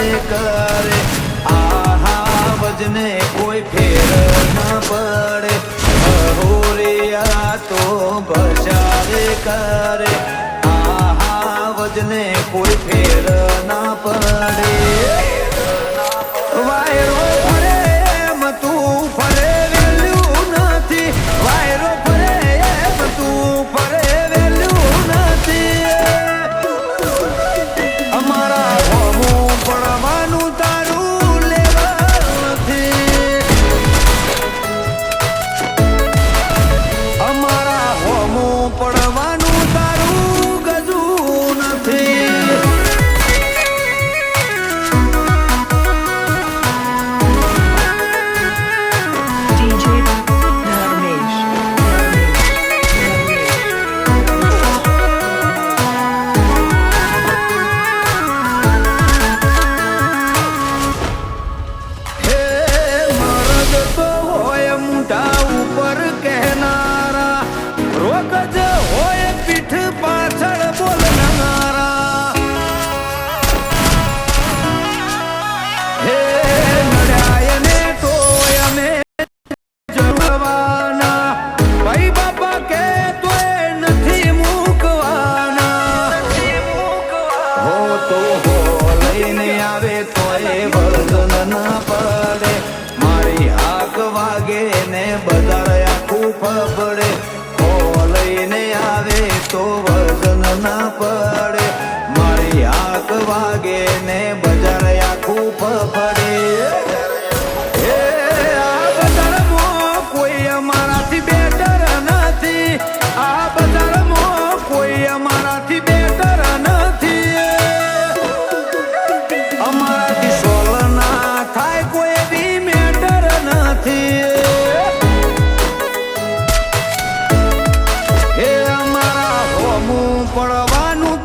કરે, આહા, વજને કોઈ ફેર ન પડે. અહોરિયા તો ભસારે કરે, આહા, વજને કોઈ ફેર ના પડે. ને બજાર પડે ફફડે. લઈને આવે તો વજન ના પડે પડવાનું